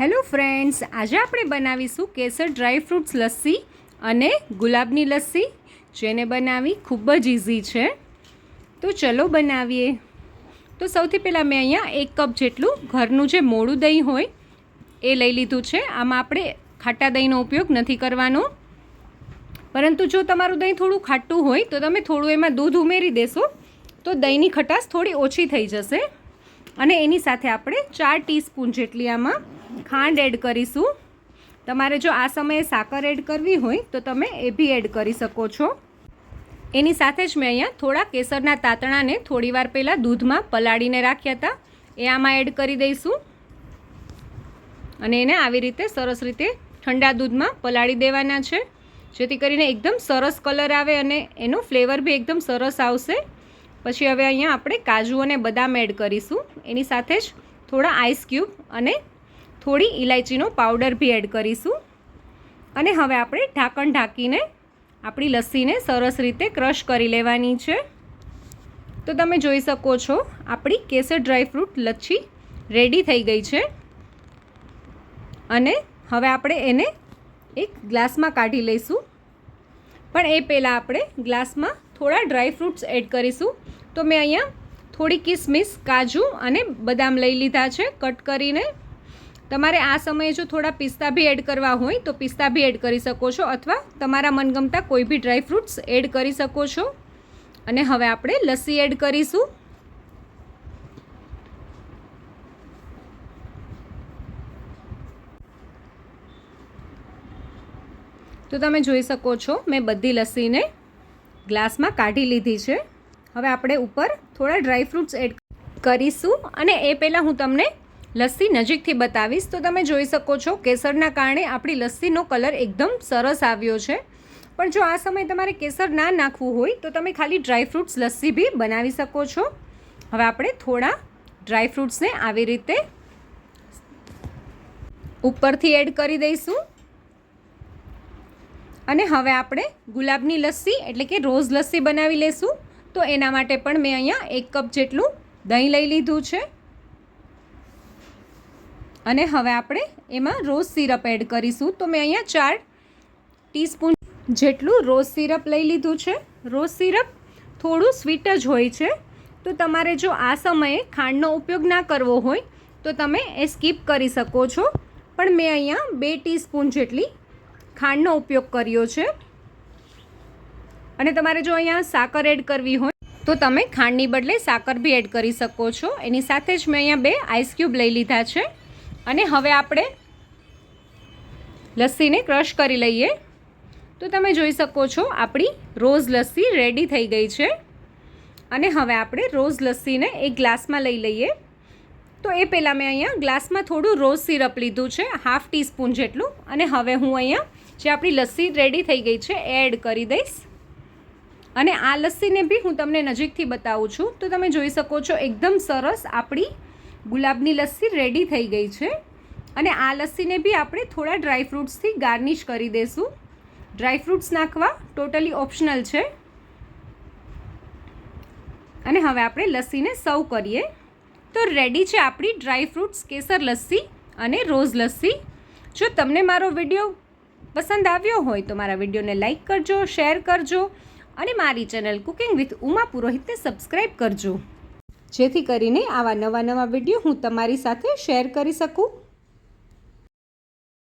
Hello friends, આજે આપણે બનાવીશું કેસર ડ્રાય ફ્રૂટ્સ લસ્સી અને ગુલાબની લસ્સી. જેને બનાવી ખૂબ જ ઇઝી છે. તો ચલો બનાવીએ. તો સૌથી પહેલાં મેં અહીંયા એક કપ જેટલું ઘરનું જે મોડું દહીં હોય, એ લઈ લીધું છે. આમાં આપણે ખાટા દહીંનો ઉપયોગ નથી કરવાનો. પરંતુ જો તમારું દહીં થોડું ખાટું હોય, તો તમે થોડું એમાં દૂધ ઉમેરી દેશો, તો દહીંની ખટાશ થોડી ઓછી થઈ જશે. અને એની સાથે આપણે ચાર ટીસ્પૂન જેટલી આમાં ખાંડ એડ કરીશું. તમારે જો આ સમયે સાકર એડ કરવી હોય તો તમે એ બી એડ કરી શકો છો. એની સાથે જ મેં અહીંયા થોડા કેસરના તાતણાને થોડીવાર પહેલાં દૂધમાં પલાળીને રાખ્યા હતા. એ આમાં એડ કરી દઈશું. અને એને આવી રીતે સરસ રીતે ઠંડા દૂધમાં પલાળી દેવાના છે. જેથી કરીને એકદમ સરસ કલર આવે અને એનો ફ્લેવર બી એકદમ સરસ આવશે. પછી હવે અહીંયા આપણે કાજુ અને બદામ એડ કરીશું. એની સાથે જ થોડા આઈસ ક્યુબ અને થોડી ઇલાયચીનો પાવડર બી એડ કરીશું. અને હવે આપણે ઢાંકણ ઢાંકીને આપણી લસ્સીને સરસ રીતે ક્રશ કરી લેવાની છે. તો તમે જોઈ શકો છો, આપણી કેસર ડ્રાય ફ્રૂટ લચ્છી રેડી થઈ ગઈ છે. અને હવે આપણે એને એક ગ્લાસમાં કાઢી લઈશું. પણ એ પહેલાં આપણે ગ્લાસમાં થોડા ડ્રાય ફ્રૂટ્સ એડ કરીશું. તો મેં અહીંયા થોડી કિસમિસ, કાજુ અને બદામ લઈ લીધા છે, કટ કરીને. તમારે આ સમયે જો થોડા પિસ્તા બી એડ કરવા હોય, તો પિસ્તા બી એડ કરી શકો છો અથવા તમારા મનગમતા કોઈ બી ડ્રાય ફ્રૂટ્સ એડ કરી શકો છો. અને હવે આપણે લસ્સી એડ કરીશું. તો તમે જોઈ શકો છો, મેં બધી લસ્સીને ગ્લાસમાં કાઢી લીધી છે. હવે આપણે ઉપર થોડા ડ્રાય ફ્રૂટ્સ એડ કરીશું. અને એ પહેલાં હું તમને લસ્સી નજીકથી બતાવીશ તો તમે જોઈ શકો છો કેસરના કારણે આપણી લસ્સીનો કલર એકદમ સરસ આવ્યો છે. પણ જો આ સમયે તમારે કેસર ના નાખવું હોય તો તમે ખાલી ડ્રાયફ્રૂટ્સ લસ્સી બી બનાવી શકો છો. હવે આપણે થોડા ડ્રાય ફ્રૂટ્સને આવી રીતે ઉપરથી એડ કરી દઈશું. અને હવે આપણે ગુલાબની લસ્સી એટલે કે રોઝ લસ્સી બનાવી લેશું. તો એના માટે પણ મેં અહીંયા એક કપ જેટલું દહીં લઈ લીધું છે. અને હવે આપણે એમાં રોઝ સિરપ એડ કરીશું. તો મેં અહીંયા ચાર ટીસ્પૂન જેટલું રોઝ સિરપ લઈ લીધું છે. રોઝ સિરપ થોડું સ્વીટ જ હોય છે. તો તમારે જો આ સમયે ખાંડનો ઉપયોગ ના કરવો હોય, તો તમે એ સ્કીપ કરી શકો છો. પણ મેં અહીંયા બે ટીસ્પૂન જેટલી ખાંડનો ઉપયોગ કર્યો છે. અને તમારે જો અહીંયા સાકર એડ કરવી હોય, તો તમે ખાંડની બદલે સાકર બી એડ કરી શકો છો. એની સાથે જ મેં અહીંયા બે આઈસ ક્યુબ લઈ લીધા છે. અને હવે આપણે લસ્સીને ક્રશ કરી લઈએ. તો તમે જોઈ શકો છો, આપણી રોઝ લસ્સી રેડી થઈ ગઈ છે. અને હવે આપણે રોઝ લસ્સીને એક ગ્લાસમાં લઈ લઈએ. તો એ પહેલાં મેં અહીંયા ગ્લાસમાં થોડું રોઝ સિરપ લીધું છે, હાફ ટીસ્પૂન જેટલું. અને હવે હું અહીંયા જે આપણી લસ્સી રેડી થઈ ગઈ છે, એડ કરી દઈશ. અને આ લસ્સીને બી હું તમને નજીકથી બતાવું છું. તો તમે જોઈ શકો છો, એકદમ સરસ આપણી ગુલાબની લસ્સી રેડી થઈ ગઈ છે. અને આ લસ્સીને બી આપણે થોડા ડ્રાય ફ્રૂટ્સથી ગાર્નિશ કરી દઈશું ડ્રાય ફ્રૂટ્સ નાખવા ટોટલી ઓપ્શનલ છે. અને હવે આપણે લસ્સીને સર્વ કરીએ. તો રેડી છે આપણી ડ્રાય ફ્રૂટ્સ કેસર લસ્સી અને રોઝ લસ્સી. જો તમને મારો વીડિયો પસંદ આવ્યો હોય તો મારા વિડીયોને લાઇક કરજો શેર કરજો અને મારી ચેનલ કુકિંગ વિથ ઉમા પુરોહિતને સબસ્ક્રાઈબ કરજો. જેથી કરીને આવા નવા નવા વીડિયો હું તમારી સાથે શેર કરી શકું.